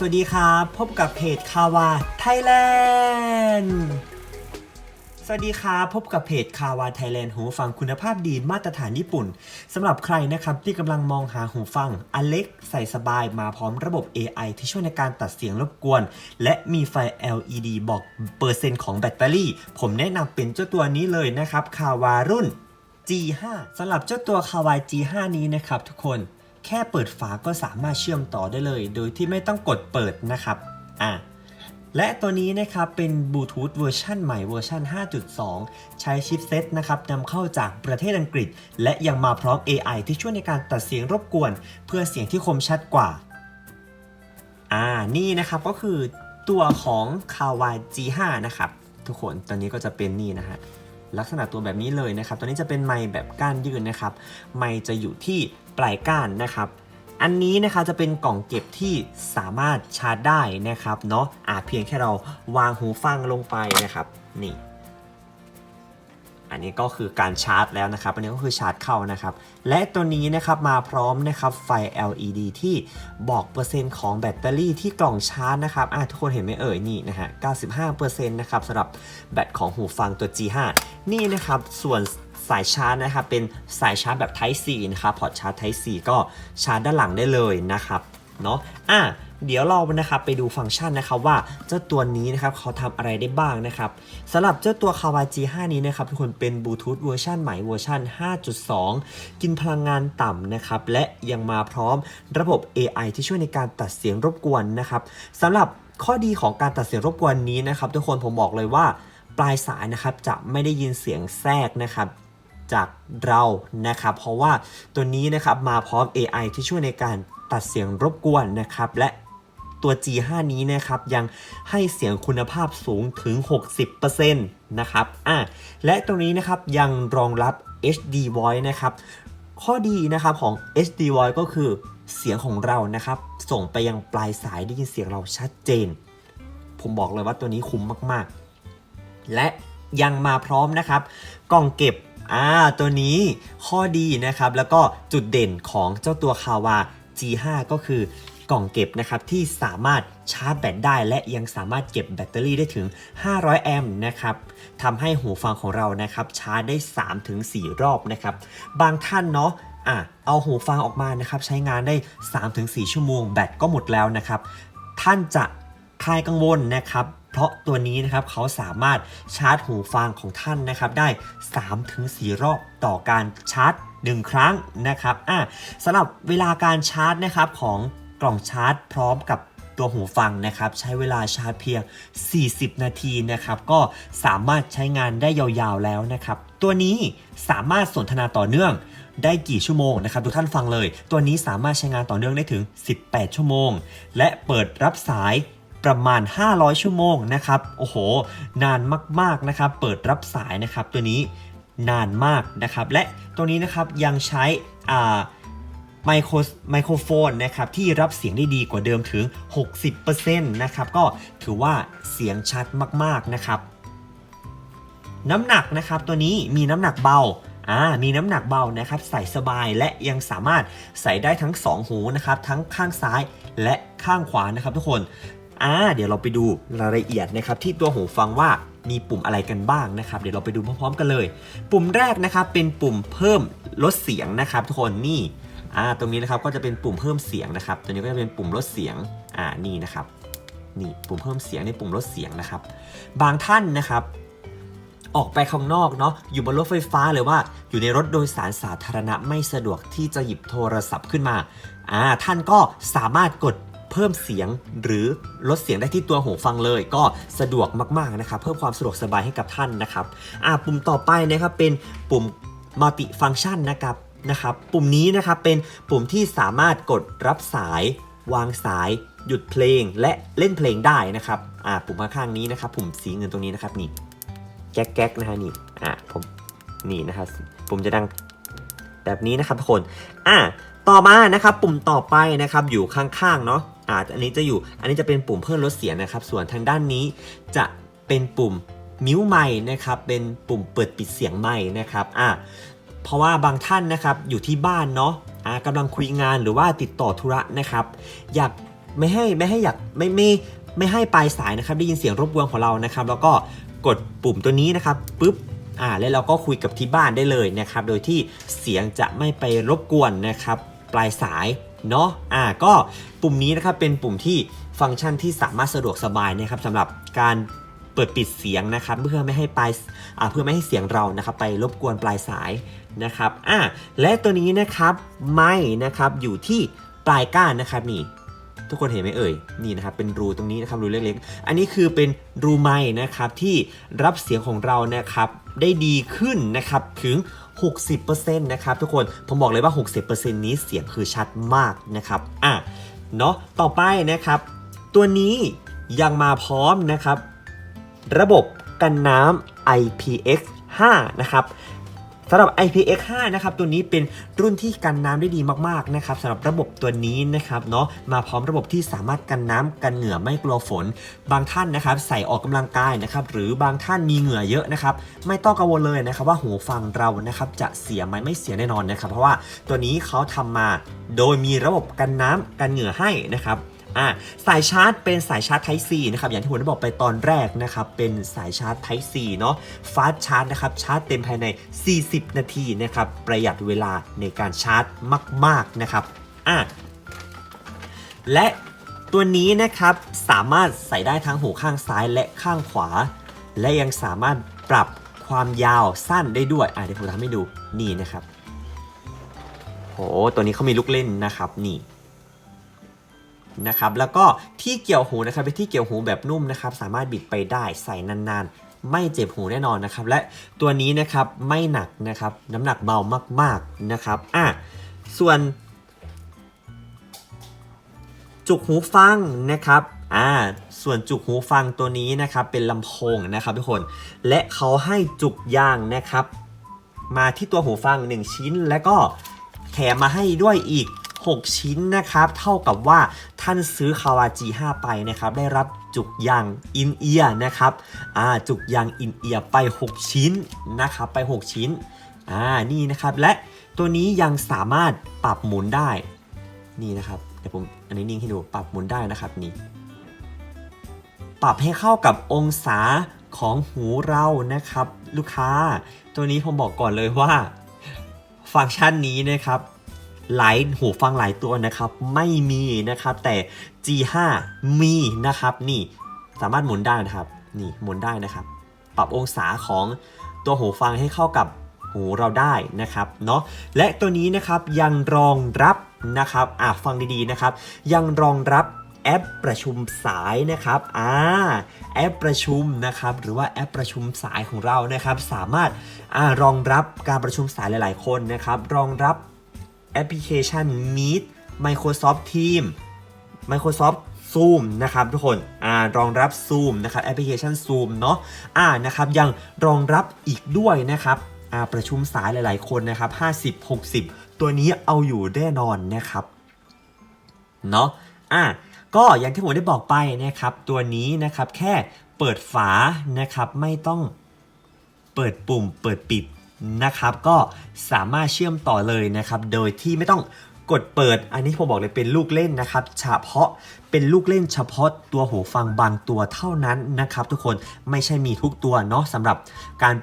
สวัสดีครับ พบกับเพจคาวาไทยแลนด์สวัสดีครับพบกับเพจคาวาไทยแลนด์หูฟังคุณภาพดีมาตรฐานญี่ปุ่นสำหรับใครนะครับที่กำลังมองหาหูฟังอันเล็กใส่สบายมาพร้อมระบบ AI ที่ช่วยในการตัดเสียงรบกวน และมีไฟ LED บอกเปอร์เซ็นต์ของแบตเตอรี่ ผมแนะนำเป็นเจ้าตัวนี้เลยนะครับคาวารุ่น G5 สำหรับเจ้าตัวคาวา G5 นี้นะครับทุกคน แค่เปิดฝาก็สามารถเชื่อมต่อได้เลย โดยที่ไม่ต้องกดเปิดนะครับอะและตัวนี้นะครับเป็นบลูทูธเวอร์ชันใหม่เวอร์ชัน5.2 ใช้ชิปเซตนะครับนำเข้าจากประเทศอังกฤษ และยังมาพร้อม AI ที่ช่วยในการตัดเสียงรบกวน เพื่อเสียงที่คมชัดกว่า อ่านี่นะครับก็คือตัวของ k a w a i G5 นะครับ ทุกคนตัวนี้ก็จะเป็นนี่นะฮะ ลักษณะตัวแบบนี้เลยนะครับ ตัวนี้จะเป็นไม้แบบก้านยืนนะครับ ไม้จะอยู่ที่ปลายก้านนะครับ อันนี้นะคะจะเป็นกล่องเก็บที่สามารถชาร์จได้นะครับเนาะอาเพียงแค่เราวางหูฟังลงไปนะครับ นี่ อันนี้ก็คือการชาร์จแล้วนะครับ อันนี้ก็คือชาร์จเข้านะครับ และตัวนี้นะครับมาพร้อมนะครับไฟ LED ที่บอกเปอร์เซ็นต์ของแบตเตอรี่ที่กล่องชาร์จนะครับอะทุกคนเห็นไหมเอ่ยนี่นะฮะ 95%นะครับสำหรับแบตของหูฟังตัว G5 นี่นะครับส่วนสายชาร์จนะครับเป็นสายชาร์จแบบ Type C นะครับพอร์ตชาร์จ Type C ก็ชาร์จด้านหลังได้เลยนะครับ เนาะอะเดี๋ยวเรานะครับไปดูฟังก์ชันนะครับว่าเจ้าตัวนี้นะครับเขาทำอะไรได้บ้างนะครับสำหรับเจ้าตัว k a w a i G5 นี้นะครับทุกคนเป็นบลูทูธเวอร์ชันใหม่เวอร์ชัน5.2 กินพลังงานต่ำนะครับและยังมาพร้อมระบบ AI ที่ช่วยในการตัดเสียงรบกวนนะครับสำหรับข้อดีของการตัดเสียงรบกวนนี้นะครับทุกคนผมบอกเลยว่าปลายสายนะครับจะไม่ได้ยินเสียงแทรกนะครับจากเรานะครับเพราะว่าตัวนี้นะครับมาพร้อม AI ที่ช่วยในการ ตัดเสียงรบกวนนะครับและตัว G5 นี้นะครับยังให้เสียงคุณภาพสูงถึง 60%นะครับอะและตรงนี้นะครับยังรองรับ HD Voice นะครับข้อดีนะครับของ HD Voice ก็คือเสียงของเรานะครับ ส่งไปยังปลายสายได้ยินเสียงเราชัดเจน ผมบอกเลยว่าตัวนี้คุ้มมากๆ และยังมาพร้อมนะครับ กล่องเก็บอ่าตัวนี้ข้อดีนะครับ แล้วก็จุดเด่นของเจ้าตัวคาวา G5 ก็คือกล่องเก็บนะครับที่สามารถชาร์จแบตได้ และยังสามารถเก็บแบตเตอรี่ได้ถึง 500 แอมป์นะครับทำให้หูฟังของเรานะครับชาร์จได้ 3-4 รอบนะครับ บางท่านเนาะอะเอาหูฟังออกมานะครับใช้งานได้ 3-4 ชั่วโมงแบตก็หมดแล้วนะครับ ท่านจะคลายกังวลนะครับเพราะตัวนี้นะครับเขาสามารถชาร์จหูฟังของท่านนะครับได้ 3-4 รอบต่อการชาร์จ 1 ครั้งนะครับอะสำหรับเวลาการชาร์จนะครับของกล่องชาร์จพร้อมกับตัวหูฟังนะครับใช้เวลาชาร์จเพียง 40 นาทีนะครับก็สามารถใช้งานได้ยาวๆแล้วนะครับตัวนี้สามารถสนทนาต่อเนื่องได้กี่ชั่วโมงนะครับทุกท่านฟังเลย ตัวนี้สามารถใช้งานต่อเนื่องได้ถึง 18 ชั่วโมง และเปิดรับสายประมาณ 500 ชั่วโมงนะครับโอ้โห นานมากๆนะครับเปิดรับสายนะครับตัวนี้ นานมากนะครับ และตัวนี้นะครับยังใช้ไมโครไมโครโฟนนะครับที่รับเสียงได้ดีกว่าเดิมถึง 60%นะครับก็ถือว่าเสียงชัดมากๆนะครับ น้ำหนักนะครับตัวนี้มีน้ำหนักเบาอ่ามีน้ำหนักเบานะครับใส่สบายและยังสามารถใส่ได้ทั้ง 2 หูนะครับทั้งข้างซ้ายและข้างขวานะครับทุกคนอ่าเดี๋ยวเราไปดูรายละเอียดนะครับที่ตัวหูฟังว่า มีปุ่มอะไรกันบ้างนะครับ เดี๋ยวเราไปดูพร้อมๆกันเลย ปุ่มแรกนะครับเป็นปุ่มเพิ่มลดเสียงนะครับ ทุกคนนี่อ่าตรงนี้นะครับก็จะเป็นปุ่มเพิ่มเสียงนะครับ ตัวนี้ก็จะเป็นปุ่มลดเสียงอ่านี่นะครับนี่ปุ่มเพิ่มเสียงในปุ่มลดเสียงนะครับ บางท่านนะครับ ออกไปข้างนอกเนาะอยู่บนรถไฟฟ้าหรือว่าอยู่ในรถโดยสารสาธารณะไม่สะดวกที่จะหยิบโทรศัพท์ขึ้นมาอ่าท่านก็สามารถกด เพิ่มเสียงหรือลดเสียงได้ที่ตัวหูฟังเลย ก็สะดวกมากๆนะครับเพิ่มความสะดวกสบายให้กับท่านนะครับอ่าปุ่มต่อไปนะครับเป็นปุ่ม multi function นะครับนะครับ ปุ่มนี้นะครับเป็นปุ่มที่สามารถกดรับสายวางสาย หยุดเพลงและเล่นเพลงได้นะครับอ่าปุ่มข้างๆนี้นะครับปุ่มสีเงินตรงนี้นะครับนี่แก๊กแก๊กนะฮะนี่อะผมนี่นะครับผมจะดังแบบนี้นะครับทุกคนอะต่อมานะครับปุ่มต่อไปนะครับอยู่ข้างๆเนาะ อ่าอันนี้จะอยู่ อันนี้จะเป็นปุ่มเพิ่มลดเสียงนะครับ ส่วนทางด้านนี้จะเป็นปุ่มมิวไม้นะครับ เป็นปุ่มเปิดปิดเสียงไม้นะครับ อะเพราะว่าบางท่านนะครับอยู่ที่บ้านเนาะอ่ากำลังคุยงานหรือว่าติดต่อธุระนะครับ อยากไม่ให้ไม่ให้อยากไม่ไม่ไม่ให้ปลายสายนะครับได้ยินเสียงรบกวนของเรานะครับ แล้วก็กดปุ่มตัวนี้นะครับปุ๊บอ่าแล้วเราก็คุยกับที่บ้านได้เลยนะครับ โดยที่เสียงจะไม่ไปรบกวนนะครับ ปลายสาย เนาะอ่าก็ปุ่มนี้นะครับเป็นปุ่มที่ฟังก์ชันที่สามารถสะดวกสบายนะครับสำหรับการเปิดปิดเสียงนะครับเพื่อไม่ให้ปลายอ่าเพื่อไม่ให้เสียงเรานะครับไปรบกวนปลายสายนะครับอ่าและตัวนี้นะครับไม่นะครับอยู่ที่ปลายก้านนะครับนี่ ทุกคนเห็นไหมเอ่ยนี่นะครับเป็นรูตรงนี้นะครับรูเล็กๆ อันนี้คือเป็นรูไม้นะครับที่รับเสียงของเรานะครับได้ดีขึ้นนะครับถึง 60%นะครับทุกคนผมบอกเลยว่า 60%นี้เสียงคือชัดมากนะครับอะเนาะต่อไปนะครับ ตัวนี้ยังมาพร้อมนะครับ ระบบกันน้ำ IPX5 นะครับ สำหรับ IPX5 นะครับตัวนี้เป็นรุ่นที่กันน้ำได้ดีมากๆนะครับสำหรับระบบตัวนี้นะครับเนาะมาพร้อมระบบที่สามารถกันน้ำกันเหงื่อไม่กลัวฝน บางท่านนะครับใส่ออกกำลังกายนะครับหรือบางท่านมีเหงื่อเยอะนะครับไม่ต้องกังวลเลยนะครับว่าหูฟังเรานะครับจะเสียไหมไม่เสียแน่นอนนะครับ เพราะว่าตัวนี้เขาทำมาโดยมีระบบกันน้ำกันเหงื่อให้นะครับ อ่าสายชาร์จเป็นสายชาร์จ Type C นะครับอย่างที่ผมได้บอกไปตอนแรกนะครับเป็นสายชาร์จ Type C เนาะฟาสชาร์จนะครับชาร์จเต็มภายใน 40 นาทีนะครับประหยัดเวลาในการชาร์จมาก ๆนะครับอะและตัวนี้นะครับสามารถใส่ได้ทั้งหูข้างซ้ายและข้างขวา และยังสามารถปรับความยาวสั้นได้ด้วยอะเดี๋ยวผมทำให้ดูนี่นะครับโหตัวนี้เขามีลูกเล่นนะครับนี่ นะครับแล้วก็ที่เกี่ยวหูนะครับเป็นที่เกี่ยวหูแบบนุ่มนะครับสามารถบิดไปได้ใส่นานๆ ไม่เจ็บหูแน่นอนนะครับและตัวนี้นะครับไม่หนักนะครับน้ำหนักเบามากๆนะครับอะส่วนจุกหูฟังนะครับ อ่า ส่วนจุกหูฟังตัวนี้นะครับเป็นลำโพงนะครับทุกคน และเขาให้จุกยางนะครับ มาที่ตัวหูฟัง 1 ชิ้น แล้วก็แถมมาให้ด้วยอีก 6 ชิ้นนะครับ เท่ากับว่าท่านซื้อคาวา G5 ไปนะครับ ได้รับจุกยางอินเอียร์นะครับอ่าจุกยางอินเอียร์ไป 6 ชิ้นนะครับ ไป 6 ชิ้นอ่านี่นะครับ และตัวนี้ยังสามารถปรับหมุนได้ นี่นะครับเดี๋ยวผมอันนี้นิ่งให้ดูปรับหมุนได้นะครับนี่ปรับให้เข้ากับองศาของหูเรานะครับ ลูกค้า ตัวนี้ผมบอกก่อนเลยว่า ฟังก์ชันนี้นะครับ หลายหูฟังหลายตัวนะครับไม่มีนะครับแต่ G5 มีนะครับนี่สามารถหมุนได้นะครับนี่หมุนได้นะครับ ปรับองศาของตัวหูฟังให้เข้ากับหูเราได้นะครับเนาะและตัวนี้นะครับยังรองรับนะครับอะฟังดีๆนะครับ ยังรองรับแอปประชุมสายนะครับอ่าแอปประชุมนะครับ หรือว่าแอปประชุมสายของเรานะครับ สามารถอ่ารองรับการประชุมสายหลาย ๆ คนนะครับ รองรับ แอปพลิเคชัน Meet Microsoft Teams Microsoft Zoom นะครับทุกคนอ่ารองรับ Zoom นะครับแอปพลิเคชัน Zoom เนาะอ่านะครับยังรองรับอีกด้วยนะครับอ่าประชุมสายหลาย ๆ คนนะครับ50 60 ตัวนี้เอาอยู่แน่นอนนะครับเนาะอะก็อย่างที่ผมได้บอกไปนะครับ ตัวนี้นะครับแค่เปิดฝานะครับไม่ต้องเปิดปุ่มเปิดปิด นะครับ ก็สามารถเชื่อมต่อเลยนะครับ โดยที่ไม่ต้องกดเปิด อันนี้ผมบอกเลยเป็นลูกเล่นนะครับ เฉพาะเป็นลูกเล่นเฉพาะตัวหูฟังบางตัวเท่านั้นนะครับ ทุกคนไม่ใช่มีทุกตัวเนาะสำหรับการ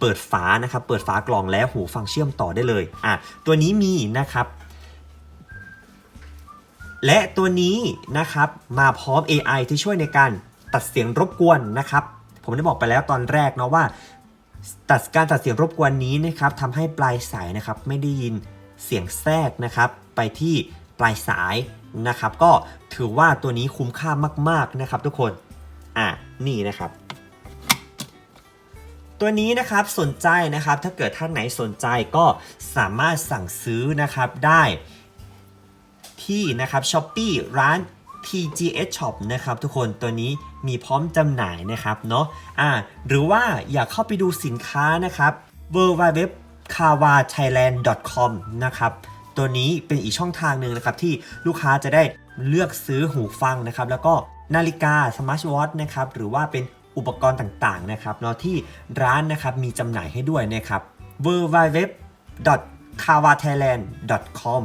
เปิดฝานะครับ เปิดฝากล่องแล้วหูฟังเชื่อมต่อได้เลยอะตัวนี้มีนะครับ และตัวนี้นะครับมาพร้อม AI ที่ช่วยในการตัดเสียงรบกวนนะครับ ผมได้บอกไปแล้วตอนแรกเนาะว่า ตัดการตัดเสียงรบกวนนี้นะครับทำให้ปลายสายนะครับไม่ได้ยินเสียงแทรกนะครับไปที่ปลายสายนะครับ ก็ถือว่าตัวนี้คุ้มค่ามาก ๆนะครับทุกคน อะนี่นะครับ ตัวนี้นะครับสนใจนะครับ ถ้าเกิดท่านไหนสนใจก็สามารถสั่งซื้อนะครับได้ที่นะครับ s h อ p e e ร้าน TGS Shop นะครับทุกคนตัวนี้มีพร้อมจำหน่ายนะครับเนาะอ่าหรือว่าอยากเข้าไปดูสินค้านะครับ w w w k a w a t h a i l a n d c o m นะครับตัวนี้เป็นอีกช่องทางหนึ่งนะครับที่ลูกค้าจะได้เลือกซื้อหูฟังนะครับ แล้วก็นาฬิกาสมาร์ทวอทนะครับหรือว่าเป็นอุปกรณ์ต่างๆนะครับเนาะที่ร้านนะครับมีจำหน่ายให้ด้วยนะครับ w w w k a w a t h a i l a n d c o m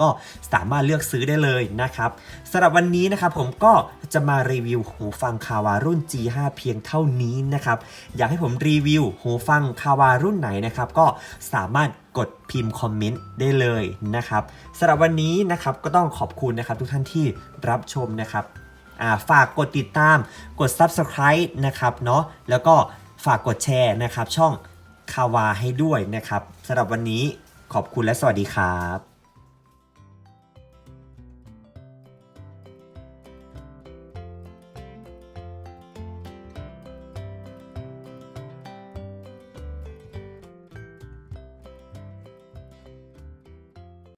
ก็สามารถเลือกซื้อได้เลยนะครับสำหรับวันนี้นะครับผมก็จะมารีวิวหูฟังคาวารุ่น G5 เพียงเท่านี้นะครับอยากให้ผมรีวิวหูฟังคาวารุ่นไหนนะครับก็สามารถกดพิมพ์คอมเมนต์ได้เลยนะครับสำหรับวันนี้นะครับก็ต้องขอบคุณนะครับทุกท่านที่รับชมนะครับาฝากกดติดตามกด Subscribe นะครับเนาะแล้วก็ฝากกดแชร์นะครับช่องคาวาให้ด้วยนะครับสำหรับวันนี้ขอบคุณและสวัสดีครับ